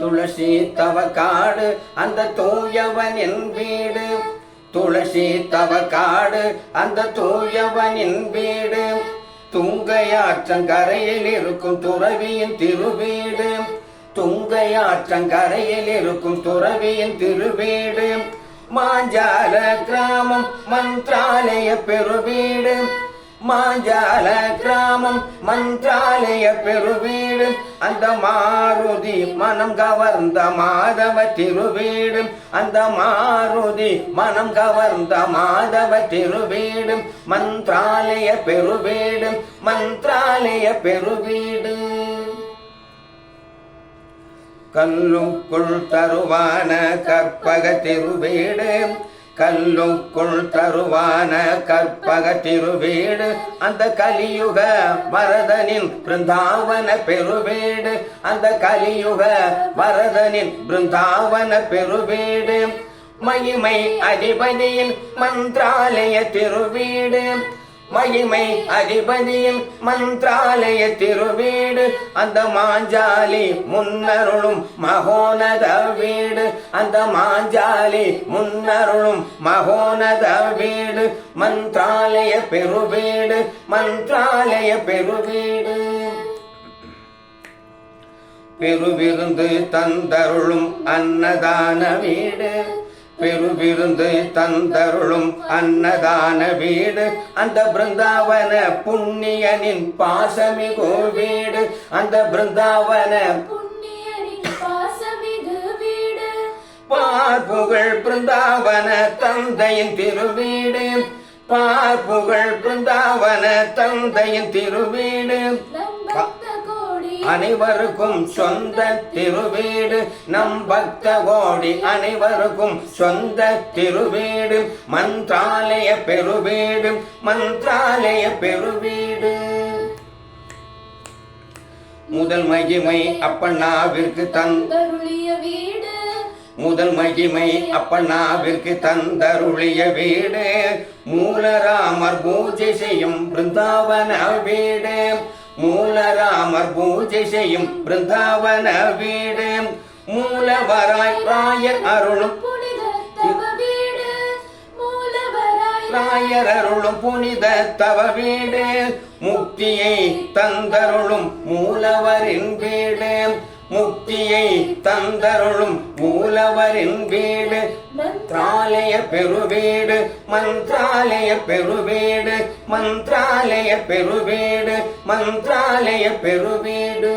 துளசி தவ காடு அந்த தூயவனின் வீடு. துளசி தவ காடு அந்த தூயவனின் வீடு. துங்கையாற்றங்கரையில் இருக்கும் துறவியின் திருவீடு. துங்கையாற்றங்கரையில் இருக்கும் துறவியின் திருவீடு. மாஞ்சால கிராமம் மந்திராலய பெருவீடு. மாஞ்சால கிராமம் மந்த்ராலய பெருவீடு அந்த மாருதி மனம் கவர்ந்த மாதவ திருவீடு அந்த மாருதி மனம் கவர்ந்த மாதவ திருவீடு மந்த்ராலய பெருவீடு மந்த்ராலய பெருவீடு. கல்லுக்குள் தருவான கற்பக திருவீடு கல்லுக்குள் தருவான கற்பக திருவீடு. அந்த கலியுக வரதனின் பிருந்தாவன பெருவீடு. அந்த கலியுக வரதனின் பிருந்தாவன பெருவீடு. மகிமை அதிபதியின் மந்திராலய திருவீடு. மகிமை அதிபதியின் மந்திராலய திருவீடு. அந்த மாஞ்சாலி முன்னருளும் மகோனத வீடு. அந்த மாஞ்சாலி முன்னருளும் மகோனத வீடு. மந்த்ராலய பெருவீடு மந்த்ராலய பெருவீடு. பெருவிருந்து தந்தருளும் அன்னதான வீடு. பெருவிருந்து தந்தருளும் அன்னதான வீடு. அந்த பிருந்தாவன புண்ணியனின் பாசமிகு வீடு. அந்த பிருந்தாவன பார்ப்புகள் பிருந்தாவன தந்தையின் திருவீடு. பார்ப்புகள் பிருந்தாவன தந்தையின் திருவீடு. அனைவருக்கும் சொந்த திருவீடு. நம் பக்த கோடி அனைவருக்கும் சொந்த திருவீடு. மந்திராலய பெருவீடு மந்திராலய பெருவீடு. முதல் மகிமை அப்பண்ணாவிற்கு தன் தருளிய வீடு. முதல் மகிமை அப்பண்ணாவிற்கு தந்தருளிய வீடு. மூலராமர் பூஜை செய்யும் பிருந்தாவன வீடு. மூலராமர் பூஜை செய்யும் பிருந்தாவன வீடு. மூலவராய் ராயர் அருளும் ராயர் அருளும் புனித தவ வீடு. முக்தியை தந்தருளும் மூலவரின் வீடு. முக்தியை தந்தருளும் மூலவரின் வீடு. மந்திராலய பெருவீடு மந்திராலய பெருவீடு மந்திராலய பெருவீடு மந்திராலய பெருவீடு.